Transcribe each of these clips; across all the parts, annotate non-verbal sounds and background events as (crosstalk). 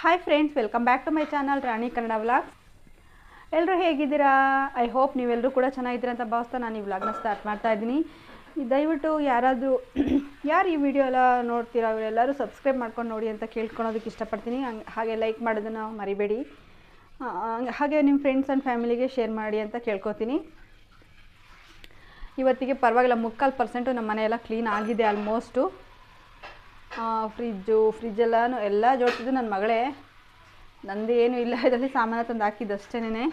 Hi friends welcome back to my channel Rani Kannada vlogs ಎಲ್ಲರೂ ಹೇಗಿದ್ದೀರಾ? I hope ನೀವೆಲ್ಲರೂ ಕೂಡ ಚೆನ್ನಾಗಿದ್ದೀರಾ ಅಂತ ಭಾವಿಸ್ತಾ ನಾನು ಈ ವ್ಲಾಗ್ನ ಸ್ಟಾರ್ಟ್ ಮಾಡ್ತಾ ಇದ್ದೀನಿ. ದಯವಿಟ್ಟು ಯಾರಾದರೂ (clears throat) ಯಾರು ಈ ವಿಡಿಯೋ ಎಲ್ಲ ನೋಡ್ತೀರಾ, ಅವರೆಲ್ಲರೂ ಸಬ್ಸ್ಕ್ರೈಬ್ ಮಾಡ್ಕೊಂಡು ನೋಡಿ ಅಂತ ಕೇಳ್ಕೊಳೋದಕ್ಕೆ ಇಷ್ಟಪಡ್ತೀನಿ. ಹಂಗೆ, ಹಾಗೆ ಲೈಕ್ ಮಾಡೋದನ್ನು ಮರಿಬೇಡಿ. ಹಾಗೆ ನಿಮ್ಮ ಫ್ರೆಂಡ್ಸ್ ಆ್ಯಂಡ್ ಫ್ಯಾಮಿಲಿಗೆ ಶೇರ್ ಮಾಡಿ ಅಂತ ಕೇಳ್ಕೊತೀನಿ. ಇವತ್ತಿಗೆ ಪರವಾಗಿಲ್ಲ, ಮುಕ್ಕಾಲು ಪರ್ಸೆಂಟು ನಮ್ಮ ಮನೆಯೆಲ್ಲ ಕ್ಲೀನ್ ಆಗಿದೆ ಆಲ್ಮೋಸ್ಟು ಫ್ರಿಜ್ಜು, ಫ್ರಿಜ್ಜೆಲ್ಲನೂ ಎಲ್ಲ ಜೋಡಿಸಿದ್ದು ನನ್ನ ಮಗಳೇ. ನಂದು ಏನು ಇಲ್ಲ, ಇದರಲ್ಲಿ ಸಾಮಾನು ತಂದು ಹಾಕಿದ್ದು ಅಷ್ಟೇನೆ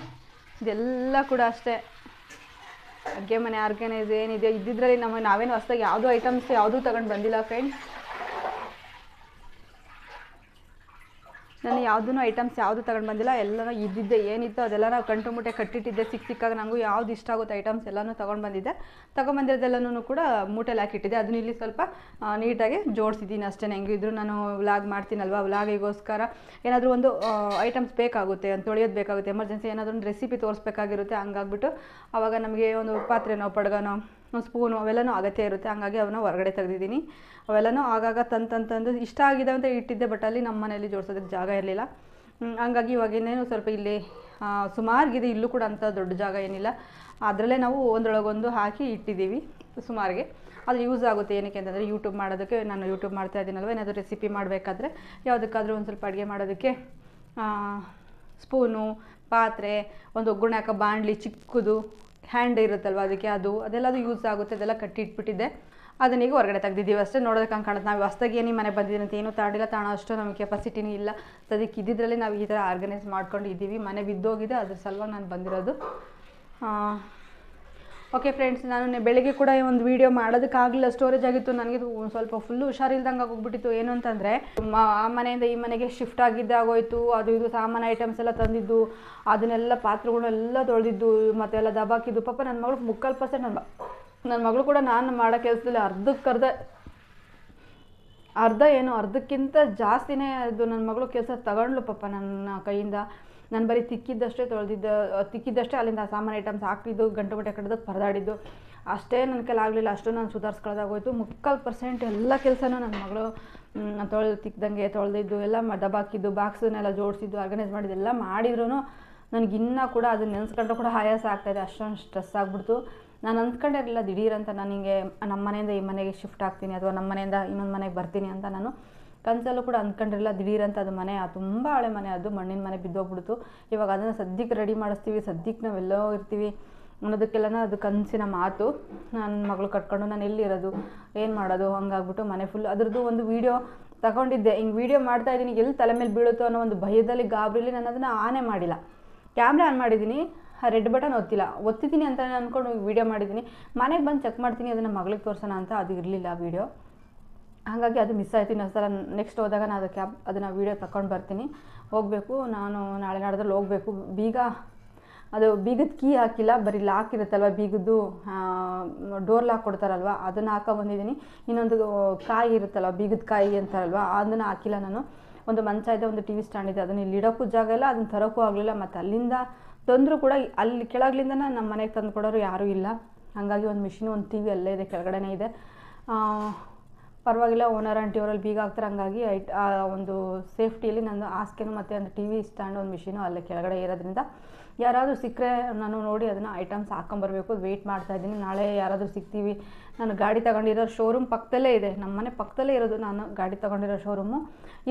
ಇದೆಲ್ಲ ಕೂಡ ಅಷ್ಟೇ. ಅಡುಗೆ ಮನೆ ಆರ್ಗನೈಸ್ ಏನಿದೆ, ಇದ್ದಿದ್ರಲ್ಲಿ ನಮ್ಮ ನಾವೇನು ಹೊಸ್ದಾಗಿ ಯಾವುದೂ ಐಟಮ್ಸ್ ಯಾವುದೂ ತಗೊಂಡು ಬಂದಿಲ್ಲ ಫ್ರೆಂಡ್ಸ್ ನಾನು ಯಾವುದೂ ಐಟಮ್ಸ್ ಯಾವುದು ತಗೊಂಡು ಬಂದಿಲ್ಲ, ಎಲ್ಲನೂ ಇದ್ದಿದ್ದೆ, ಏನಿತ್ತು ಅದೆಲ್ಲ ನಾವು ಕಂಟು ಮುಟ್ಟೆ ಕಟ್ಟಿಟ್ಟಿದ್ದೆ ಸಿಕ್ಕ ಸಿಕ್ಕಾಗ ನನಗೂ ಯಾವ್ದು ಇಷ್ಟ ಆಗುತ್ತೆ ಐಟಮ್ಸ್ ಎಲ್ಲನೂ ತಗೊಂಡು ಬಂದಿದ್ದೆ. ತೊಗೊಂಬಂದಿರೋದೆಲ್ಲನೂ ಕೂಡ ಮೂಟೆಲಿ ಹಾಕಿಟ್ಟಿದ್ದೆ. ಅದನ್ನ ಇಲ್ಲಿ ಸ್ವಲ್ಪ ನೀಟಾಗಿ ಜೋಡಿಸಿದ್ದೀನಿ ಅಷ್ಟೇ ಹೆಂಗಿದ್ರು ನಾನು ವ್ಲಾಗ್ ಮಾಡ್ತೀನಲ್ವ, ವ್ಲಾಗಿಗೋಸ್ಕರ. ಏನಾದರೂ ಒಂದು ಐಟಮ್ಸ್ ಬೇಕಾಗುತ್ತೆ ಅಂತ ತೊಳೆಯೋದು ಬೇಕಾಗುತ್ತೆ ಎಮರ್ಜೆನ್ಸಿ ಏನಾದರೂ ಒಂದು ರೆಸಿಪಿ ತೋರಿಸ್ಬೇಕಾಗಿರುತ್ತೆ, ಹಂಗಾಗ್ಬಿಟ್ಟು ಆವಾಗ ನಮಗೆ ಒಂದು ಪಾತ್ರೆನೋ, ಪಡ್ಗನೋ ಸ್ಪೂನು ಅವೆಲ್ಲನೂ ಅಗತ್ಯ ಇರುತ್ತೆ. ಹಂಗಾಗಿ ಅವನ್ನ ಹೊರಗಡೆ ತೆಗೆದಿದ್ದೀನಿ. ಅವೆಲ್ಲನೂ ಆಗಾಗ ತಂತಂತಂದು ತಂದು ತಂದು ಇಷ್ಟ ಆಗಿದೆ ಅಂತ ಇಟ್ಟಿದ್ದೆ ಬಟ್ ಅಲ್ಲಿ ನಮ್ಮ ಮನೇಲಿ ಜೋಡಿಸೋದಕ್ಕೆ ಜಾಗ ಇರಲಿಲ್ಲ. ಹಂಗಾಗಿ ಇನ್ನೇನು ಸ್ವಲ್ಪ ಇಲ್ಲಿ ಸುಮಾರಿಗಿದೆ ಇಲ್ಲೂ ಕೂಡ ಅಂಥ ದೊಡ್ಡ ಜಾಗ ಏನಿಲ್ಲ. ಅದರಲ್ಲೇ ನಾವು ಒಂದರೊಳಗೊಂದು ಹಾಕಿ ಇಟ್ಟಿದ್ದೀವಿ ಸುಮಾರಿಗೆ. ಅದು ಯೂಸ್ ಆಗುತ್ತೆ ಏನಕ್ಕೆ ಅಂತಂದರೆ ಯೂಟ್ಯೂಬ್ ಮಾಡೋದಕ್ಕೆ, ನಾನು ಯೂಟ್ಯೂಬ್ ಮಾಡ್ತಾ ಇದ್ದೀನಲ್ವ? ಏನಾದರೂ ರೆಸಿಪಿ ಮಾಡಬೇಕಾದ್ರೆ ಯಾವುದಕ್ಕಾದ್ರೂ ಒಂದು ಸ್ವಲ್ಪ ಅಡುಗೆ ಮಾಡೋದಕ್ಕೆ ಸ್ಪೂನು, ಪಾತ್ರೆ, ಒಂದು ಒಗ್ಗರಣೆ ಹಾಕೋ ಬಾಣಲಿ ಚಿಕ್ಕದು ಹ್ಯಾಂಡ್ ಇರುತ್ತಲ್ವ? ಅದಕ್ಕೆ ಅದು, ಅದೆಲ್ಲದು ಯೂಸ್ ಆಗುತ್ತೆ, ಅದೆಲ್ಲ ಕಟ್ಟಿಟ್ಬಿಟ್ಟಿದ್ದೆ. ಅದನ್ನ ಈಗ ಹೊರಗಡೆ ತೆಗ್ದಿದ್ದೀವಿ ಅಷ್ಟೇ. ನೋಡೋದಕ್ಕೆ ಹಂಗೆ ಕಾಣುತ್ತೆ. ನಾವು ಹೊಸ್ದಾಗಿ ಏನು ಮನೆ ಬಂದಿದ್ದೀನಿ ಅಂತ ಏನೂ ತಾಡಿಲ್ಲ. ತಾಣ ಅಷ್ಟು ನಮಗೆ ಕೆಪಾಸಿಟಿನೂ ಇಲ್ಲ. ಅದಕ್ಕೆ ಇದ್ದಿದ್ರಲ್ಲಿ ನಾವು ಈ ಥರ ಆರ್ಗನೈಸ್ ಮಾಡ್ಕೊಂಡು ಇದ್ದೀವಿ ಮನೆ ಬಿದ್ದೋಗಿದೆ. ಅದ್ರ ಸಲುವಾಗಿ ನಾನು ಬಂದಿರೋದು. ಓಕೆ ಫ್ರೆಂಡ್ಸ್ ನಾನು ಬೆಳಗ್ಗೆ ಕೂಡ ಒಂದು ವೀಡಿಯೋ ಮಾಡೋದಕ್ಕಾಗಲಿಲ್ಲ. ಸ್ಟೋರೇಜ್ ಆಗಿತ್ತು. ನನಗೆ ಸ್ವಲ್ಪ ಫುಲ್ಲು ಹುಷಾರಿಲ್ದಂಗೆ ಆಗೋಗ್ಬಿಟ್ಟಿತ್ತು. ಏನು ಅಂತಂದರೆ ಆ ಮನೆಯಿಂದ ಈ ಮನೆಗೆ ಶಿಫ್ಟ್ ಆಗಿದ್ದಾಗೋಯಿತು ಅದು ಇದು ಸಾಮಾನು ಐಟಮ್ಸ್ ಎಲ್ಲ ತಂದಿದ್ದು, ಅದನ್ನೆಲ್ಲ ಪಾತ್ರೆಗಳೆಲ್ಲ ತೊಳೆದಿದ್ದು ಮತ್ತೆಲ್ಲ ದಬಾಕಿದ್ದು. ಪಾಪ ನನ್ನ ಮಗಳು ಮುಕ್ಕಾಲು ಪರ್ಸೆಂಟ್ ನನ್ನ ನನ್ನ ಮಗಳು ಕೂಡ ನಾನು ಮಾಡೋ ಕೆಲಸದಲ್ಲಿ ಅರ್ಧಕ್ಕೆ ಅರ್ಧ ಅರ್ಧ ಏನು, ಅರ್ಧಕ್ಕಿಂತ ಜಾಸ್ತಿನೇ ಅದು ನನ್ನ ಮಗಳು ಕೆಲಸ ತಗೊಂಡ್ಲು ಪಾಪ ನನ್ನ ಕೈಯಿಂದ. ನಾನು ಬರೀ ತಿಕ್ಕಿದ್ದಷ್ಟೇ ತೊಳೆದಿದ್ದು ತಿಕ್ಕಿದ್ದಷ್ಟೇ ಅಲ್ಲಿಂದ ಸಾಮಾನು ಐಟಮ್ಸ್ ಹಾಕಿದ್ದು ಗಂಟು ಬಟ್ಟೆ ಕಡ್ದು ಪರದಾಡಿದ್ದು. ಅಷ್ಟೇ ನನ್ನ ಕೈಲಿ ಆಗಲಿಲ್ಲ, ಅಷ್ಟು ನಾನು ಸುಧಾರಿಸ್ಕೊಳ್ಳೋದಾಗೋಯ್ತು ಮುಕ್ಕಾಲು ಪರ್ಸೆಂಟ್ ಎಲ್ಲ ಕೆಲಸನೂ ನನ್ನ ಮಗಳು ತೊಳೆದು ತಿಕ್ಕಿದಂಗೆ ತೊಳೆದಿದ್ದು, ಎಲ್ಲ ಮ, ದಬಾಕಿದ್ದು ಬಾಕ್ಸನ್ನೆಲ್ಲ ಜೋಡಿಸಿದ್ದು ಆರ್ಗನೈಸ್ ಮಾಡಿದ್ದು, ಎಲ್ಲ ಮಾಡಿದ್ರು ನನಗಿನ್ನೂ ಕೂಡ ಅದನ್ನ ನೆನೆಸ್ಕೊಂಡ್ರೆ ಕೂಡ ಆಯಾಸ ಆಗ್ತಾಯಿದೆ ಅಷ್ಟೊಂದು ಸ್ಟ್ರೆಸ್ ಆಗಿಬಿಡ್ತು. ನಾನು ಅಂದ್ಕೊಂಡಿರಲಿಲ್ಲ ದಿಢೀರಂತ ನಾನು ಹಿಂಗೆ ನಮ್ಮ ಮನೆಯಿಂದ ಈ ಮನೆಗೆ ಶಿಫ್ಟ್ ಆಗ್ತೀನಿ, ಅಥವಾ ನಮ್ಮ ಮನೆಯಿಂದ ಇನ್ನೊಂದು ಮನೆಗೆ ಬರ್ತೀನಿ ಅಂತ ನಾನು ಕನಸಲ್ಲೂ ಕೂಡ ಅಂದ್ಕೊಂಡಿರಲಿಲ್ಲ. ಅಂತ ಅದು ಮನೆ ತುಂಬ ಹಳೆ ಮನೆ ಅದು, ಮಣ್ಣಿನ ಮನೆ ಬಿದ್ದೋಗ್ಬಿಡ್ತು. ಇವಾಗ ಅದನ್ನು ಸದ್ಯಕ್ಕೆ ರೆಡಿ ಮಾಡಿಸ್ತೀವಿ. ಸದ್ಯಕ್ಕೆ ನಾವೆಲ್ಲೋ ಇರ್ತೀವಿ ಅನ್ನೋದಕ್ಕೆಲ್ಲನ ಅದು ಕನಸಿನ ಮಾತು. ನನ್ನ ಮಗಳು ಕಟ್ಕೊಂಡು ನಾನು ಎಲ್ಲಿರೋದು, ಏನು ಮಾಡೋದು, ಹಂಗಾಗ್ಬಿಟ್ಟು ಮನೆ ಫುಲ್ ಅದ್ರದ್ದು ಒಂದು ವೀಡಿಯೋ ತಗೊಂಡಿದ್ದೆ. ಹಿಂಗೆ ವೀಡಿಯೋ ಮಾಡ್ತಾ ಇದ್ದೀನಿ. ಎಲ್ಲಿ ತಲೆ ಮೇಲೆ ಬೀಳುತ್ತೋ ಅನ್ನೋ ಒಂದು ಭಯದಲ್ಲಿ, ಗಾಬರಿಲಿ ನಾನು ಅದನ್ನು ಆನೆ ಮಾಡಿಲ್ಲ. ಕ್ಯಾಮ್ರಾ ಆನ್ ಮಾಡಿದ್ದೀನಿ. ರೆಡ್ ಬಟನ್ ಒತ್ತಿಲ್ಲ. ಒತ್ತಿದ್ದೀನಿ ಅಂತ ಅಂದ್ಕೊಂಡು ವೀಡಿಯೋ ಮಾಡಿದ್ದೀನಿ. ಮನೆಗೆ ಬಂದು ಚೆಕ್ ಮಾಡ್ತೀನಿ. ಅದನ್ನು ಮಗಳಿಗೆ ತೋರಿಸೋಣ ಅಂತ ಅದು ಇರಲಿಲ್ಲ ವೀಡಿಯೋ ಹಾಗಾಗಿ ಅದು ಮಿಸ್ ಆಯ್ತು ಇನ್ನೊಂದು ನೆಕ್ಸ್ಟ್ ಹೋದಾಗ ನಾನು ಅದು ಕ್ಯಾಬ್ ಅದನ್ನು ವೀಡಿಯೋ ತಗೊಂಡು ಬರ್ತೀನಿ. ಹೋಗಬೇಕು, ನಾನು ನಾಳೆ ನಾಡ್ದಲ್ಲಿ ಹೋಗಬೇಕು. ಬೀಗ, ಅದು ಬೀಗದ ಕೀ ಹಾಕಿಲ್ಲ, ಬರೀ ಲಾಕ್ ಇರುತ್ತಲ್ವ ಬೀಗದ್ದು? Door lock ಕೊಡ್ತಾರಲ್ವ? ಅದನ್ನು ಹಾಕೋ ಬಂದಿದ್ದೀನಿ. ಇನ್ನೊಂದು ಕಾಯಿ ಇರುತ್ತಲ್ವ, ಬೀಗದ ಕಾಯಿ ಅಂತಾರಲ್ವ, ಅದನ್ನು ಹಾಕಿಲ್ಲ ನಾನು. ಒಂದು ಮಂಚ ಇದೆ, ಒಂದು ಟಿ ವಿ ಸ್ಟ್ಯಾಂಡ್ ಇದೆ, ಅದನ್ನು ಇಲ್ಲಿ ಇಡೋಕ್ಕೂ ಜಾಗ ಇಲ್ಲ, ಅದನ್ನು ತರೋಕ್ಕೂ ಆಗಲಿಲ್ಲ. ಮತ್ತು ಅಲ್ಲಿಂದ ತಂದರೂ ಕೂಡ ಅಲ್ಲಿ ಕೆಳಗಿಂದ ನಮ್ಮ ಮನೆಗೆ ತಂದು ಕೊಡೋರು ಯಾರೂ ಇಲ್ಲ. ಹಾಗಾಗಿ ಒಂದು ಮಿಷಿನ್ ಒಂದು ಟಿ ವಿ ಅಲ್ಲೇ ಇದೆ, ಕೆಳಗಡೆನೇ ಇದೆ. ಪರವಾಗಿಲ್ಲ ಓನರ್ ಆಂಟಿ ಅವರಲ್ಲಿ ಬೀಗ ಹಾಕ್ತಾರೆ, ಹಂಗಾಗಿ ಐಟ್ ಆ ಒಂದು ಸೇಫ್ಟಿಯಲ್ಲಿ ನಂದು ಹಾಸಿಗೆನು ಮತ್ತು ಒಂದು ಟಿ ವಿ ಸ್ಟ್ಯಾಂಡ್ ಒಂದು ಮಿಷಿನು ಅಲ್ಲೇ ಕೆಳಗಡೆ ಇರೋದ್ರಿಂದ ಯಾರಾದರೂ ಸಿಕ್ಕರೆ ನಾನು ನೋಡಿ ಅದನ್ನು ಐಟಮ್ಸ್ ಹಾಕೊಂಬರ್ಬೇಕು ವೆಯ್ಟ್ ಮಾಡ್ತಾ ಇದ್ದೀನಿ. ನಾಳೆ ಯಾರಾದರೂ ಸಿಗ್ತೀವಿ. ನಾನು ಗಾಡಿ ತಗೊಂಡಿರೋ ಶೋರೂಮ್ ಪಕ್ಕದಲ್ಲೇ ಇದೆ. ನಮ್ಮ ಮನೆ ಪಕ್ಕದಲ್ಲೇ ಇರೋದು ನಾನು ಗಾಡಿ ತಗೊಂಡಿರೋ ಶೋರೂಮು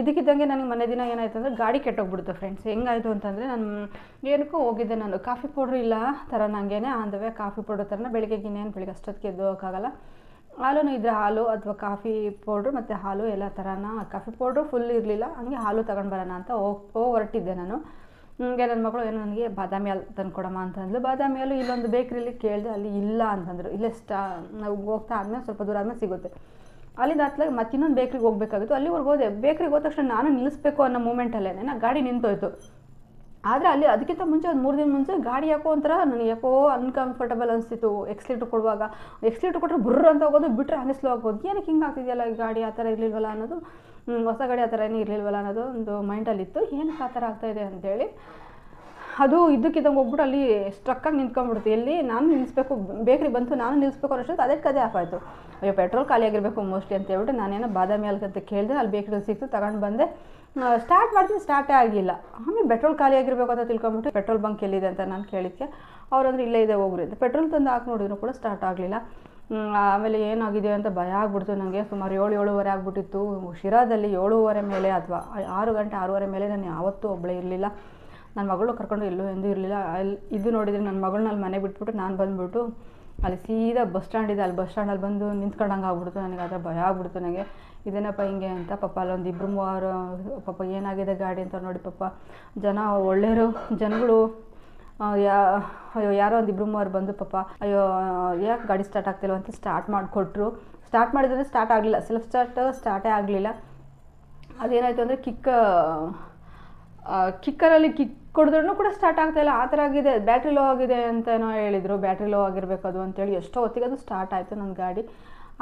ಇದಕ್ಕಿದ್ದಂಗೆ ನನಗೆ ಮನೆ ದಿನ ಏನಾಯ್ತು ಅಂದರೆ ಗಾಡಿ ಕೆಟ್ಟೋಗ್ಬಿಡ್ತು ಫ್ರೆಂಡ್ಸ್ ಹೆಂಗಾಯಿತು ಅಂತಂದರೆ ನಾನು ಏನಕ್ಕೂ ಹೋಗಿದ್ದೆ ನಾನು. ಕಾಫಿ ಪೌಡ್ರ್ ಇಲ್ಲ ಥರ ನನಗೇನೆ ವೇ ಕಾಫಿ ಪೌಡ್ರ್ ಥರನ ಬೆಳಿಗ್ಗೆ ಇನ್ನೇನು ಬೆಳಿಗ್ಗೆ ಅಷ್ಟೊತ್ತಿಗೆ ಎದ್ದೋಕ್ಕಾಗಲ್ಲ ಹಾಲೂ ಇದ್ರೆ ಹಾಲು ಅಥವಾ ಕಾಫಿ ಪೌಡ್ರು ಮತ್ತು ಹಾಲು ಎಲ್ಲ ಥರನ ಕಾಫಿ ಪೌಡ್ರು ಫುಲ್ ಇರಲಿಲ್ಲ. ಹಂಗೆ ಹಾಲು ತಗೊಂಡು ಬರೋಣ ಅಂತ ಹೋಗಿ ಹೊರಟಿದ್ದೆ ನಾನು. ಹಂಗೆ ನನ್ನ ಮಗಳು, ಏನೋ ನನಗೆ ಬಾದಾಮಿ ಹಾಲು ತಂದು ಕೊಡಮ್ಮ ಅಂತಂದ್ಲು ಬಾದಾಮಿ ಹಾಲು ಇಲ್ಲೊಂದು ಬೇಕ್ರಿಲಿ ಕೇಳಿದೆ ಅಲ್ಲಿ ಇಲ್ಲ ಅಂತಂದರು ಇಲ್ಲೇ ಸ್ಟಾ ನಾವು ಹೋಗ್ತಾ ಆದಮೇಲೆ ಸ್ವಲ್ಪ ದೂರ ಆದಮೇಲೆ ಸಿಗುತ್ತೆ. ಅಲ್ಲಿಂದ ಹತ್ತಲಾಗ ಮತ್ತೆ ಇನ್ನೊಂದು ಬೇಕ್ರಿಗೆ ಹೋಗಬೇಕಾಗಿತ್ತು. ಅಲ್ಲಿವರೆಗೆ ಹೋದೆ. ಬೇಕ್ರಿಗೆ ಹೋದ ತಕ್ಷಣ ನಾನು ನಿಲ್ಲಿಸ್ಬೇಕು ಅನ್ನೋ ಮೂಮೆಂಟಲ್ಲೇ ನಾನು ಗಾಡಿ ನಿಂತೋಯ್ತು. ಆದರೆ ಅಲ್ಲಿ ಅದಕ್ಕಿಂತ ಮುಂಚೆ ಒಂದು ಮೂರು ದಿನ ಮುಂಚೆ ಗಾಡಿ ಯಾಕೋ ಒಂಥರ ನನಗೆ ಯಾಕೋ ಅನ್ಕಂಫರ್ಟಬಲ್ ಅನಿಸ್ತಿತ್ತು. ಎಕ್ಸ್ಲೀಟ್ರ್ ಕೊಡುವಾಗ. ಎಕ್ಸ್ಲೀಟ್ರ್ ಕೊಟ್ಟರೆ ಬುರ್ರ ಅಂತ ಹೋಗೋದು ಬಿಟ್ಟರೆ ಹಂಗೆ ಸ್ಲೋ ಏನಕ್ಕೆ ಹಿಂಗೆ ಆಗ್ತಿದೆಯಲ್ಲ ಈ ಗಾಡಿ ಆ ಥರ ಇರಲಿಲ್ವಲ್ಲ ಅನ್ನೋದು? ಹೊಸ ಗಾಡಿ ಆ ಥರ ಏನೂ ಇರಲಿಲ್ವಲ್ಲ ಅನ್ನೋದು ಒಂದು ಮೈಂಡಲ್ಲಿತ್ತು ಏನಕ್ಕೆ ಆ ಥರ ಆಗ್ತಾಯಿದೆ ಅಂತೇಳಿ. ಅದು ಇದ್ದಕ್ಕಿದ್ದಂಗೆ ಹೋಗ್ಬಿಟ್ಟು ಅಲ್ಲಿ ಸ್ಟ್ರಕ್ಕಾಗಿ ನಿಂತ್ಕೊಂಡ್ಬಿಡ್ತು. ಎಲ್ಲಿ? ನಾನು ನಿಲ್ಲಿಸ್ಬೇಕು. ಬೇಕ್ರಿ ಬಂತು, ನಾನು ನಿಲ್ಲಿಸ್ಬೇಕು ಅನ್ನೋಷ್ಟೊತ್ತು ಅದಕ್ಕೆ ಅದೇ ಆಯಿತು. ಅಯ್ಯೋ ಪೆಟ್ರೋಲ್ ಖಾಲಿಯಾಗಿರಬೇಕು ಮೋಸ್ಟ್ಲಿ ಅಂತ ಹೇಳ್ಬಿಟ್ಟು ನಾನೇನೋ ಬಾದಾಮಿ ಅಂತ ಕೇಳಿದೆ, ಅಲ್ಲಿ ಬೇಕ್ರಿ ಸಿಕ್ತು ತಗೊಂಡು ಬಂದೆ. ಸ್ಟಾರ್ಟ್ ಮಾಡ್ತೀನಿ ಸ್ಟಾರ್ಟೇ ಆಗಿಲ್ಲ. ಆಮೇಲೆ ಪೆಟ್ರೋಲ್ ಖಾಲಿಯಾಗಿರಬೇಕು ಅಂತ ತಿಳ್ಕೊಂಬಿಟ್ಟು ಪೆಟ್ರೋಲ್ ಬಂಕ್ ಎಲ್ಲಿದೆ ಅಂತ ನಾನು ಕೇಳಿದ್ಕೆ, ಅವ್ರಂದ್ರೆ ಇಲ್ಲೇ ಇದೆ, ಹೋಗ್ರಿ ಅಂತ. ಪೆಟ್ರೋಲ್ ತಂದು ಹಾಕಿ ನೋಡಿದ್ರು ಕೂಡ ಸ್ಟಾರ್ಟ್ ಆಗಲಿಲ್ಲ. ಆಮೇಲೆ ಏನಾಗಿದೆ ಅಂತ ಭಯ ಆಗ್ಬಿಡ್ತು ನನಗೆ ಸುಮಾರು ಏಳು, ಏಳುವರೆ ಆಗಿಬಿಟ್ಟಿತ್ತು. ಶಿರಾದಲ್ಲಿ ಏಳುವರೆ ಮೇಲೆ ಅಥವಾ ಆರು ಗಂಟೆ, ಆರೂವರೆ ಮೇಲೆ ನಾನು ಯಾವತ್ತೂ ಒಬ್ಬಳೇ ಇರಲಿಲ್ಲ. ನನ್ನ ಮಗಳು ಕರ್ಕೊಂಡು ಎಲ್ಲೂ ಎಂದೂ ಇರಲಿಲ್ಲ. ಅಲ್ಲಿ ಇದು ನೋಡಿದರೆ ನನ್ನ ಮಗಳನ್ನ ಅಲ್ಲಿ ಮನೆ ಬಿಟ್ಬಿಟ್ಟು ನಾನು ಬಂದುಬಿಟ್ಟು ಅಲ್ಲಿ ಸೀದಾ ಬಸ್ ಸ್ಟ್ಯಾಂಡ್ ಇದೆ, ಅಲ್ಲಿ ಬಸ್ ಸ್ಟ್ಯಾಂಡಲ್ಲಿ ಬಂದು ನಿಂತ್ಕೊಂಡಂಗೆ ಆಗ್ಬಿಡ್ತು ನನಗೆ ಅದರ ಭಯ ಆಗ್ಬಿಡ್ತು ನನಗೆ. ಇದೇನಪ್ಪ ಹಿಂಗೆ ಅಂತ ಪಾಪ ಅಲ್ಲೊಂದು ಇಬ್ಬರು ಮೂವರು, ಪಾಪ ಏನಾಗಿದೆ ಗಾಡಿ ಅಂತ ನೋಡಿ ಪಾಪ ಜನ ಒಳ್ಳೆಯರು ಜನಗಳು ಯಾ, ಅಯ್ಯೋ, ಯಾರೋ ಒಂದು ಇಬ್ಬರು ಮೂವರು ಬಂದು ಪಾಪ, ಅಯ್ಯೋ, ಯಾಕೆ ಗಾಡಿ ಸ್ಟಾರ್ಟ್ ಆಗ್ತಿಲ್ಲ ಅಂತ ಸ್ಟಾರ್ಟ್ ಮಾಡಿಕೊಟ್ರು. ಸ್ಟಾರ್ಟ್ ಮಾಡಿದ್ರೆ ಸ್ಟಾರ್ಟ್ ಆಗಲಿಲ್ಲ ಸೆಲ್ಫ್ ಸ್ಟಾರ್ಟ್ ಸ್ಟಾರ್ಟೇ ಆಗಲಿಲ್ಲ. ಅದೇನಾಯಿತು ಅಂದರೆ ಕಿಕ್ಕ ಕಿಕ್ಕರಲ್ಲಿ ಕಿಕ್ ಕೊಡಿದ್ರೂ ಕೂಡ ಸ್ಟಾರ್ಟ್ ಆಗ್ತಾಯಿಲ್ಲ ಆ ಥರ ಆಗಿದೆ. ಬ್ಯಾಟ್ರಿ ಲೋ ಆಗಿದೆ ಅಂತ ಏನೋ ಹೇಳಿದರು. ಬ್ಯಾಟ್ರಿ ಲೋ ಆಗಿರಬೇಕು ಅದು ಅಂತೇಳಿ ಎಷ್ಟೋ ಹೊತ್ತಿಗೆ ಅದು ಸ್ಟಾರ್ಟ್ ಆಯಿತು ನನ್ನ ಗಾಡಿ.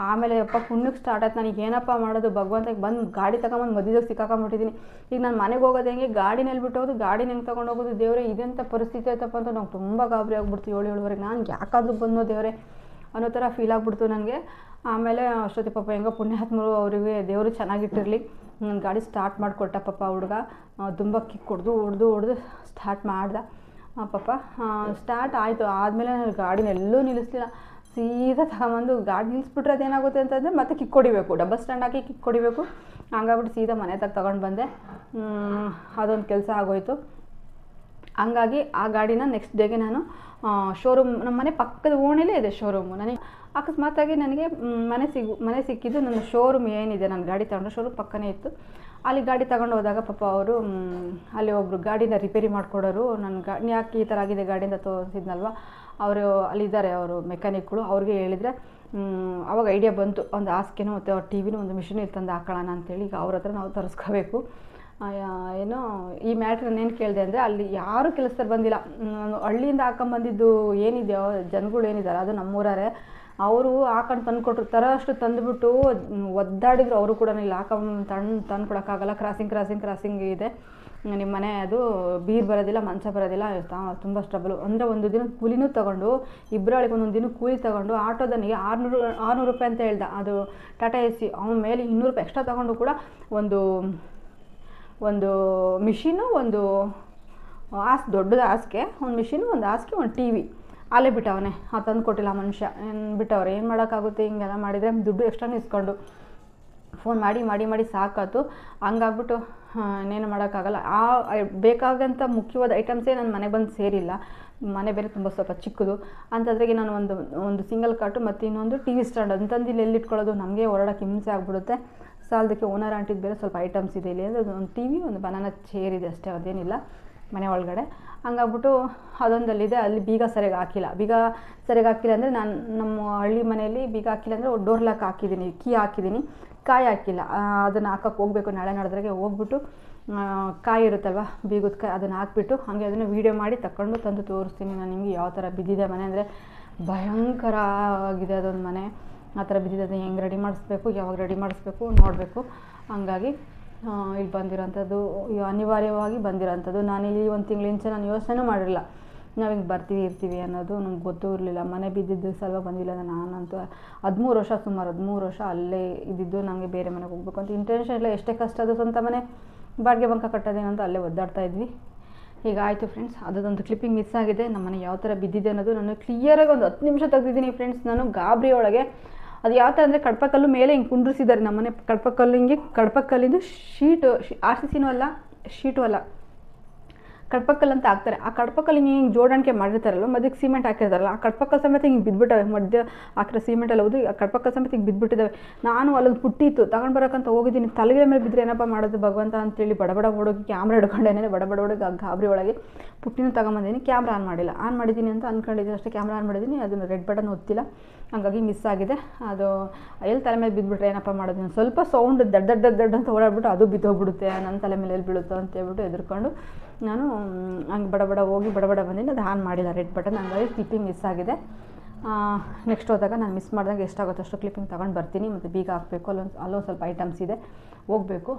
ಆಮೇಲೆ ಯಪ್ಪ ಪುಣ್ಯಕ್ಕೆ ಸ್ಟಾರ್ಟ್ ಆಯ್ತು. ನನಗೆ ಏನಪ್ಪ ಮಾಡೋದು? ಭಗವಂತಕ್ಕೆ ಬಂದು ಗಾಡಿ ತಗೊಂಬಂದು ಮಧ್ಯದಾಗ ಸಿಕ್ಕಾಕೊಂಬಿಟ್ಟಿದ್ದೀನಿ ಈಗ ನಾನು ಮನೆಗೆ ಹೋಗೋದು ಹೆಂಗೆ? ಗಾಡಿನಲ್ಲಿ ಬಿಟ್ಟು ಹೋಗೋದು ಗಾಡಿನ ಹೆಂಗೆ ತೊಗೊಂಡು ಹೋಗೋದು ದೇವರೇ. ಇದೆಂಥ ಪರಿಸ್ಥಿತಿ ಆಯ್ತಪ್ಪ ಅಂತ ನಾವು ತುಂಬ ಗಾಬರಿ ಆಗ್ಬಿಡ್ತು ಏಳು ಏಳುವರೆಗೆ. ನಾನು ಯಾಕಾದ್ರೂ ಬಂದೋ ದೇವರೇ. ಅನ್ನೋ ಥರ ಫೀಲ್ ಆಗಿಬಿಡ್ತು ನನಗೆ. ಆಮೇಲೆ ಅಷ್ಟೊತ್ತಿ ಪಾಪ ಹೆಂಗೋ ಪುಣ್ಯಾತ್ಮರು ಅವರಿಗೆ ದೇವರು ಚೆನ್ನಾಗಿಟ್ಟಿರಲಿ. ನನ್ನ ಗಾಡಿ ಸ್ಟಾರ್ಟ್ ಮಾಡಿಕೊಟ್ಟ ಪಾಪ ಹುಡುಗ. ತುಂಬ ಕಿಕ್ ಹೊಡೆದು ಹೊಡೆದು ಹೊಡೆದು ಸ್ಟಾರ್ಟ್ ಮಾಡ್ದ. ಪಾಪ ಸ್ಟಾರ್ಟ್ ಆಯಿತು. ಆದಮೇಲೆ ನಾನು ಗಾಡಿನ ಎಲ್ಲೂ ನಿಲ್ಲಿಸ್ಲಿಲ್ಲ. ಸೀದಾ ತಗೊಂಬಂದು ಗಾಡಿ ನಿಲ್ಲಿಸ್ಬಿಟ್ರೆ ಅದೇನಾಗುತ್ತೆ ಅಂತಂದರೆ ಮತ್ತೆ ಕಿಕ್ ಹೊಡಿಬೇಕು. ಡಬಲ್ ಸ್ಟ್ಯಾಂಡ್ ಹಾಕಿ ಕಿಕ್ ಹೊಡಿಬೇಕು. ಹಂಗಾಗ್ಬಿಟ್ಟು ಸೀದಾ ಮನೆ ತಗ ತಗೊಂಡು ಬಂದೆ. ಅದೊಂದು ಕೆಲಸ ಆಗೋಯ್ತು. ಹಂಗಾಗಿ ಆ ಗಾಡಿನ ನೆಕ್ಸ್ಟ್ ಡೇಗೆ ನಾನು ಶೋರೂಮ್ ನಮ್ಮ ಮನೆ ಪಕ್ಕದ ಓಣೆಲೇ ಇದೆ ಶೋರೂಮು ನನಗೆ ಅಕಸ್ಮಾತಾಗಿ ನನಗೆ ಮನೆ ಸಿಗು, ಮನೆ ಸಿಕ್ಕಿದ್ದು ನನ್ನ ಶೋರೂಮ್ ಏನಿದೆ, ನಾನು ಗಾಡಿ ತಗೊಂಡು ಶೋರೂಮ್ ಪಕ್ಕನೇ ಇತ್ತು. ಅಲ್ಲಿ ಗಾಡಿ ತಗೊಂಡು ಹೋದಾಗ ಪಾಪ ಅವರು ಅಲ್ಲಿ ಒಬ್ಬರು ಗಾಡಿನ ರಿಪೇರಿ ಮಾಡಿಕೊಡೋರು ನನ್ನ ಗಾಡಿ ಯಾಕೆ ಈ ಥರ ಆಗಿದೆ ಗಾಡಿಯಿಂದ ತೋರಿಸಿದ್ನಲ್ವ? ಅವರು ಅಲ್ಲಿದ್ದಾರೆ, ಅವರು ಮೆಕ್ಯಾನಿಕ್ಗಳು ಅವ್ರಿಗೆ ಹೇಳಿದರೆ ಅವಾಗ ಐಡಿಯಾ ಬಂತು. ಒಂದು ಹಾಸಿಗೆನೋ ಮತ್ತು ಅವ್ರ ಟಿ ವಿನೂ ಒಂದು ಮಿಷಿನ್ ತಂದು ಹಾಕೊಳ್ಳೋಣ ಅಂತೇಳಿ. ಈಗ ಅವ್ರ ಹತ್ರ ನಾವು ತರಿಸ್ಕೋಬೇಕು. ಏನೋ ಈ ಮ್ಯಾಟ್ರ್ ಏನು ಕೇಳಿದೆ ಅಂದರೆ ಅಲ್ಲಿ ಯಾರೂ ಕೆಲಸದಲ್ಲಿ ಬಂದಿಲ್ಲ. ಹಳ್ಳಿಯಿಂದ ಹಾಕೊಂಬಂದಿದ್ದು ಏನಿದೆಯೋ, ಜನಗಳು ಏನಿದ್ದಾರೆ ಅದು ನಮ್ಮೂರೇ ಅವರು ಹಾಕೊಂಡು ತಂದು ಕೊಟ್ಟರು ತರೋಷ್ಟು ತಂದುಬಿಟ್ಟು ಒದ್ದಾಡಿದ್ರು. ಅವರು ಕೂಡ ಇಲ್ಲಿ. ಹಾಕೊಂಡು ತಂದು ತಂದು ಕೊಡೋಕ್ಕಾಗಲ್ಲ ಕ್ರಾಸಿಂಗ್ ಕ್ರಾಸಿಂಗ್ ಕ್ರಾಸಿಂಗ್ ಇದೆ. ನಿಮ್ಮ ಮನೆ ಅದು ಬೀರ್ ಬರೋದಿಲ್ಲ, ಮಂಚ ಬರೋದಿಲ್ಲ. ತುಂಬ ಸ್ಟ್ರಬಲು ಅಂದರೆ ಒಂದು ದಿನ ಕೂಲಿನೂ ತಗೊಂಡು ಇಬ್ಬರೊಳಗೆ ಒಂದೊಂದು ದಿನ ಕೂಲಿ ತೊಗೊಂಡು ಆಟೋದನಿಗೆ ಆರುನೂರು ಆರುನೂರು ರೂಪಾಯಿ ಅಂತ ಹೇಳ್ದ. ಅದು ಟಾಟಾ ಎ ಸಿ ಅವನ ಮೇಲೆ ಇನ್ನೂರು ರೂಪಾಯಿ ಎಕ್ಸ್ಟ್ರಾ ತೊಗೊಂಡು ಕೂಡ ಒಂದು ಒಂದು ಮಿಷಿನು, ಒಂದು ಆಸ್, ದೊಡ್ಡದು ಹಾಸಿಗೆ ಒಂದು ಮಿಷಿನು, ಒಂದು ಹಾಸಿಗೆ ಒಂದು ಟಿ ವಿ. ಅಲ್ಲೇ ಬಿಟ್ಟವನೆ. ಆ, ತಂದು ಕೊಟ್ಟಿಲ್ಲ ಮನುಷ್ಯ. ಏನು ಬಿಟ್ಟವ್ರೆ? ಏನು ಮಾಡೋಕ್ಕಾಗುತ್ತೆ? ಹಿಂಗೆಲ್ಲ ಮಾಡಿದರೆ ದುಡ್ಡು ಎಕ್ಸ್ಟ್ರಾನು ಇಸ್ಕೊಂಡು. ಫೋನ್ ಮಾಡಿ ಮಾಡಿ ಮಾಡಿ ಸಾಕಾತು. ಹಂಗಾಗ್ಬಿಟ್ಟು ಇನ್ನೇನು ಮಾಡೋಕ್ಕಾಗಲ್ಲ. ಆ ಬೇಕಾದಂಥ ಮುಖ್ಯವಾದ ಐಟಮ್ಸೇ ನನ್ನ ಮನೆಗೆ ಬಂದು ಸೇರಿಲ್ಲ. ಮನೆ ಬೇರೆ ತುಂಬ ಸ್ವಲ್ಪ ಚಿಕ್ಕದು. ಅಂತದ್ರಿಗೆ ನಾನು ಒಂದು ಒಂದು ಸಿಂಗಲ್ ಕಾಟು ಮತ್ತು ಇನ್ನೊಂದು ಟಿ ವಿ ಸ್ಟ್ಯಾಂಡ್. ಅಂತಂದು ಇಲ್ಲಿ ಎಲ್ಲಿ ಇಟ್ಕೊಳ್ಳೋದು? ನಮಗೆ ಹೊರಡಕ್ಕೆ ಹಿಂಸೆ ಆಗ್ಬಿಡುತ್ತೆ. ಸಾಲದಕ್ಕೆ ಓನರ್ ಆಂಟಿದ್ದು ಬೇರೆ ಸ್ವಲ್ಪ ಐಟಮ್ಸ್ ಇದೆ ಇಲ್ಲಿ. ಅಂದರೆ ಒಂದು ಟಿ ವಿ ಒಂದು ಬನಾನ ಚೇರ್ ಇದೆ ಅಷ್ಟೇ, ಅದೇನಿಲ್ಲ ಮನೆ ಒಳಗಡೆ. ಹಂಗಾಗ್ಬಿಟ್ಟು ಅದೊಂದಲ್ಲಿದೆ, ಅಲ್ಲಿ ಬೀಗ ಸರಿಯಾಗಿ ಹಾಕಿಲ್ಲ. ಬೀಗ ಸರಿಯಾಗಿ ಹಾಕಿಲ್ಲ ಅಂದರೆ ನಾನು ನಮ್ಮ ಹಳ್ಳಿ ಮನೆಯಲ್ಲಿ ಬೀಗ ಹಾಕಿಲ್ಲ ಅಂದರೆ ಡೋರ್ ಲಾಕ್ ಹಾಕಿದ್ದೀನಿ ಕೀ ಹಾಕಿದ್ದೀನಿ, ಕಾಯಿ ಹಾಕಿಲ್ಲ. ಅದನ್ನು ಹಾಕಕ್ಕೆ ಹೋಗಬೇಕು, ನಾಳೆ ನಡೆದ್ರಾಗೆ ಹೋಗ್ಬಿಟ್ಟು ಕಾಯಿ ಇರುತ್ತಲ್ವ, ಬೀಗದ ಕಾಯಿ, ಅದನ್ನು ಹಾಕ್ಬಿಟ್ಟು ಹಾಗೆ ಅದನ್ನು ವೀಡಿಯೋ ಮಾಡಿ ತಗೊಂಡು ತಂದು ತೋರಿಸ್ತೀನಿ. ನಾನು ನಿಮಗೆ ಯಾವ ಥರ ಬಿದ್ದಿದೆ ಮನೆ ಅಂದರೆ ಭಯಂಕರ ಆಗಿದೆ ಅದೊಂದು ಮನೆ. ಆ ಥರ ಬಿದ್ದಿದ್ದು ಹೆಂಗೆ ರೆಡಿ ಮಾಡಿಸ್ಬೇಕು, ಯಾವಾಗ ರೆಡಿ ಮಾಡಿಸ್ಬೇಕು ನೋಡಬೇಕು. ಹಂಗಾಗಿ ಇಲ್ಲಿ ಬಂದಿರೋಂಥದ್ದು ಅನಿವಾರ್ಯವಾಗಿ ಬಂದಿರೋಂಥದ್ದು. ಇಲ್ಲಿ ಒಂದು ತಿಂಗಳಿಂದ ನಾನು ಯೋಚನೆ ಮಾಡಿರಲಿಲ್ಲ. ನಾವು ಹಿಂಗೆ ಬರ್ತೀವಿ, ಇರ್ತೀವಿ ಅನ್ನೋದು ನಂಗೆ ಗೊತ್ತೂ ಇರಲಿಲ್ಲ. ಮನೆ ಬಿದ್ದಿದ್ದು ಸ್ವಲ್ಪ ಬಂದಿಲ್ಲ ನಾನಂತೂ ಹದಿಮೂರು ವರ್ಷ, ಸುಮಾರು ಹದಿಮೂರು ವರ್ಷ ಅಲ್ಲೇ ಇದ್ದಿದ್ದು ನನಗೆ ಬೇರೆ ಮನೆಗೆ ಹೋಗ್ಬೇಕು ಅಂತ ಇಂಟೆನ್ಷನ್ ಇಲ್ಲ. ಎಷ್ಟೇ ಕಷ್ಟ ಅದು ಸ್ವಂತ ಮನೆ, ಬಾಡಿಗೆ ಬಂಕ ಕಟ್ಟೋದೇನಂತ ಅಲ್ಲೇ ಒದ್ದಾಡ್ತಾ ಇದ್ವಿ. ಈಗ ಆಯಿತು ಫ್ರೆಂಡ್ಸ್ ಅದೊಂದು ಕ್ಲಿಪ್ಪಿಂಗ್ ಮಿಸ್ ಆಗಿದೆ. ನಮ್ಮ ಮನೆ ಯಾವ ಥರ ಬಿದ್ದಿದೆ ಅನ್ನೋದು ನಾನು ಕ್ಲಿಯರಾಗಿ ಒಂದು ಹತ್ತು ನಿಮಿಷ ತೆಗೆದಿದ್ದೀನಿ ಫ್ರೆಂಡ್ಸ್ ನಾನು ಗಾಬರಿಯೊಳಗೆ ಅದು ಯಾವ ಥರ ಅಂದರೆ ಕಡ್ಪಕಲ್ಲು ಮೇಲೆ ಹಿಂಗೆ ಕುಂಡ್ರಿಸಿದ್ದಾರೆ ನಮ್ಮನೆ ಕಡ್ಪಕಲ್ಲು ಹಿಂಗೆ, ಕಡ್ಪಕಲ್ಲಿಂದು ಶೀಟು ಆರ್ ಸಿ ಸಿನೂ ಅಲ್ಲ, ಶೀಟು ಅಲ್ಲ. ಕಡಪಕಲ್ಲು ಅಂತ ಹಾಕ್ತಾರೆ. ಆ ಕಡಪಕಲ್ಲು ಹಿಂಗೆ ಹಿಂಗೆ ಜೋಡಾಣಿಕೆ ಮಾಡಿರ್ತಾರಲ್ಲ, ಮಧ್ಯಕ್ಕೆ ಸಿಮೆಂಟ್ ಹಾಕಿರ್ತಾರಲ್ಲ, ಆ ಕಡ್ಪಕ್ಕಲ್ ಸಮೇತ ಹಿಂಗೆ ಬಿದ್ದುಬಿಟ್ಟವೆ ಮಧ್ಯ ಹಾಕಿರೋ ಸಿಮೆಂಟ್ ಎಲ್ಲ ಹೋದು, ಆ ಕಡ್ಪಕ್ಕಲ್ ಸಮೇತ ಹಿಂಗೆ ಬಿದ್ದುಬಿಟ್ಟಿದ್ದಾವೆ ನಾನು ಅಲ್ಲೊಂದು ಪುಟ್ಟಿತ್ತು, ತಗೊಂಡು ಬರೋಕ್ಕಂತ ಹೋಗಿದ್ದೀನಿ. ತಲೆಗೆ ಮೇಲೆ ಬಿದ್ದರೆ ಏನಪ್ಪ ಮಾಡೋದು ಭಗವಂತ ಅಂತೇಳಿ ಬಡಬಡ ಓಡೋಗಿ ಕ್ಯಾಮ್ರಾ ಹಿಡ್ಕೊಂಡೇನೆ ಬಡಬಡ ಓಡೋಗಿ ಆ ಗಾಬರಿ ಒಳಗೆ ಪುಟ್ಟಿನೂ ತಗೊಂಬಂದಿನಿ ಕ್ಯಾಮ್ರಾ ಆನ್ ಮಾಡಿಲ್ಲ. ಆನ್ ಮಾಡಿದ್ದೀನಿ ಅಂತ ಅಂದ್ಕೊಂಡಿದ್ದೀನಿ ಅಷ್ಟೇ. ಕ್ಯಾಮ್ರಾ ಆನ್ ಮಾಡಿದ್ದೀನಿ. ಅದನ್ನು ರೆಡ್ ಬಟನ್ ಒತ್ತಿಲ್ಲ. ಹಂಗಾಗಿ ಮಿಸ್ ಆಗಿದೆ. ಅದು ಎಲ್ಲಿ ತಲೆ ಮೇಲೆ ಬಿದ್ದುಬಿಟ್ರೆ ಏನಪ್ಪ ಮಾಡೋದು? ನಾನು ಸ್ವಲ್ಪ ಸೌಂಡ್ ದಡ್ಡ ದಡ್ಡ ದಡ್ಡ ಅಂತ ಓಡಾಡ್ಬಿಟ್ಟು ಅದು ಬಿದ್ದೋಗ್ಬಿಡುತ್ತೆ ನನ್ನ ತಲೆ ಮೇಲೆ ಎಲ್ಲಿ ಬೀಳುತ್ತೋ ಅಂತ ಹೇಳ್ಬಿಟ್ಟು ಎದುರ್ಕೊಂಡು ನಾನು ಹಂಗೆ ಬಡ ಬಡ ಹೋಗಿ ಬಡ ಬಡ ಬಂದಿನಿ. ಅದು ಆನ್ ಮಾಡಿಲ್ಲ ರೆಡ್ ಬಟನ್ ಹಂಗಾಗಿ ಕ್ಲಿಪ್ಪಿಂಗ್ ಮಿಸ್ ಆಗಿದೆ. ನೆಕ್ಸ್ಟ್ ಹೋದಾಗ ನಾನು ಮಿಸ್ ಮಾಡಿದಾಗ ಎಷ್ಟಾಗುತ್ತೆ ಅಷ್ಟು ಕ್ಲಿಪ್ಪಿಂಗ್ ತಗೊಂಡು ಬರ್ತೀನಿ. ಮತ್ತು ಬೀಗ ಹಾಕಬೇಕು. ಅಲ್ಲೊಂದು ಅಲ್ಲೊಂದು ಸ್ವಲ್ಪ ಐಟಮ್ಸ್ ಇದೆ. ಹೋಗಬೇಕು.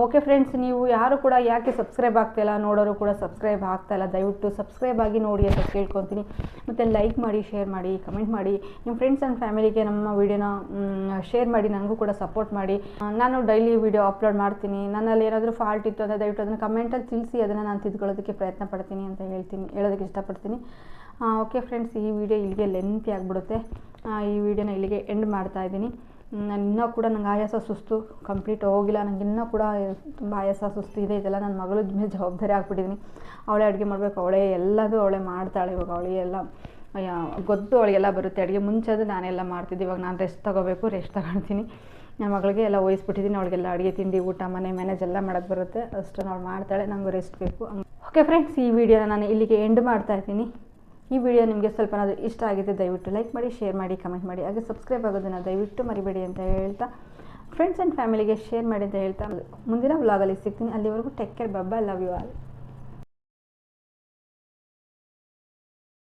ಓಕೆ ಫ್ರೆಂಡ್ಸ್ ನೀವು ಯಾರು ಕೂಡ ಯಾಕೆ ಸಬ್ಸ್ಕ್ರೈಬ್ ಆಗ್ತಾಯಿಲ್ಲ ನೋಡೋರು ಕೂಡ ಸಬ್ಸ್ಕ್ರೈಬ್ ಆಗ್ತಾಯಿಲ್ಲ ದಯವಿಟ್ಟು ಸಬ್ಸ್ಕ್ರೈಬ್ ಆಗಿ ನೋಡಿ ಅಂತ ಕೇಳ್ಕೊತೀನಿ. ಮತ್ತು ಲೈಕ್ ಮಾಡಿ ಶೇರ್ ಮಾಡಿ ಕಮೆಂಟ್ ಮಾಡಿ. ನಿಮ್ಮ ಫ್ರೆಂಡ್ಸ್ ಆ್ಯಂಡ್ ಫ್ಯಾಮಿಲಿಗೆ ನಮ್ಮ ವೀಡಿಯೋನ ಶೇರ್ ಮಾಡಿ, ನನಗೂ ಕೂಡ ಸಪೋರ್ಟ್ ಮಾಡಿ. ನಾನು ಡೈಲಿ ವೀಡಿಯೋ ಅಪ್ಲೋಡ್ ಮಾಡ್ತೀನಿ. ನನ್ನಲ್ಲಿ ಏನಾದರೂ ಫಾಲ್ಟ್ ಇತ್ತು ಅಂದರೆ ದಯವಿಟ್ಟು ಅದನ್ನು ಕಮೆಂಟಲ್ಲಿ ತಿಳಿಸಿ, ಅದನ್ನು ನಾನು ತಿದ್ಕೊಳ್ಳೋದಕ್ಕೆ ಪ್ರಯತ್ನ ಪಡ್ತೀನಿ ಅಂತ ಹೇಳ್ತೀನಿ, ಹೇಳೋದಕ್ಕೆ ಇಷ್ಟಪಡ್ತೀನಿ. ಓಕೆ ಫ್ರೆಂಡ್ಸ್ ಈ ವಿಡಿಯೋ ಇಲ್ಲಿಗೆ ಲೆಂತಿ ಆಗಿಬಿಡುತ್ತೆ. ಈ ವಿಡಿಯೋನ ಇಲ್ಲಿಗೆ ಎಂಡ್ ಮಾಡ್ತಾ ಇದ್ದೀನಿ. ನಾನು ಇನ್ನೂ ಕೂಡ ನಂಗೆ ಆಯಾಸ ಸುಸ್ತು ಕಂಪ್ಲೀಟ್ ಹೋಗಿಲ್ಲ. ನನಗೆ ಇನ್ನೂ ಕೂಡ ತುಂಬ ಆಯಾಸ ಸುಸ್ತು ಇದೆ. ಇದೆಲ್ಲ ನನ್ನ ಮಗಳ ಮೇಲೆ ಜವಾಬ್ದಾರಿ ಆಗಿಬಿಟ್ಟಿದ್ದೀನಿ ಅವಳೇ ಅಡುಗೆ ಮಾಡಬೇಕು. ಅವಳೇ ಎಲ್ಲದೂ ಅವಳೇ ಮಾಡ್ತಾಳೆ. ಇವಾಗ ಅವಳಿಗೆ ಎಲ್ಲ ಅಯ್ಯ, ಗೊತ್ತು ಅವಳಿಗೆಲ್ಲ ಬರುತ್ತೆ. ಅಡುಗೆ ಮುಂಚೆದು ನಾನೆಲ್ಲ ಮಾಡ್ತಿದ್ದೆ. ಇವಾಗ ನಾನು ರೆಸ್ಟ್ ತೊಗೋಬೇಕು. ರೆಸ್ಟ್ ತಗೊಳ್ತೀನಿ ನನ್ನ ಮಗಳಿಗೆ ಎಲ್ಲ ವಹಿಸ್ಬಿಟ್ಟಿದ್ದೀನಿ ಅವಳಿಗೆಲ್ಲ ಅಡುಗೆ ತಿಂಡಿ ಊಟ ಮನೆ ಮ್ಯಾನೇಜ್ ಎಲ್ಲ ಮಾಡೋಕ್ಕೆ ಬರುತ್ತೆ. ಅಷ್ಟನ್ನು ಅವಳು ಮಾಡ್ತಾಳೆ. ನನಗೂ ರೆಸ್ಟ್ ಬೇಕು. ಓಕೆ ಫ್ರೆಂಡ್ಸ್ ಈ ವಿಡಿಯೋನ ನಾನು ಇಲ್ಲಿಗೆ ಎಂಡ್ ಮಾಡ್ತಾ ಇದ್ದೀನಿ. ಈ ವಿಡಿಯೋ ನಿಮಗೆ ಸ್ವಲ್ಪನಾದರೂ ಇಷ್ಟ ಆಗಿದೆ ದಯವಿಟ್ಟು ಲೈಕ್ ಮಾಡಿ ಶೇರ್ ಮಾಡಿ ಕಮೆಂಟ್ ಮಾಡಿ. ಹಾಗೆ ಸಬ್ಸ್ಕ್ರೈಬ್ ಆಗೋದನ್ನು ದಯವಿಟ್ಟು ಮರಿಬೇಡಿ ಅಂತ ಹೇಳ್ತಾ ಫ್ರೆಂಡ್ಸ್ ಆ್ಯಂಡ್ ಫ್ಯಾಮಿಲಿಗೆ ಶೇರ್ ಮಾಡಿ ಅಂತ ಹೇಳ್ತಾ ಮುಂದಿನ ವ್ಲಾಗಲ್ಲಿ ಸಿಗ್ತೀನಿ. ಅಲ್ಲಿವರೆಗೂ ಟೇಕ್ ಕೇರ್ ಬಬ್ಬಾ ಲವ್ ಯು ಆಲ್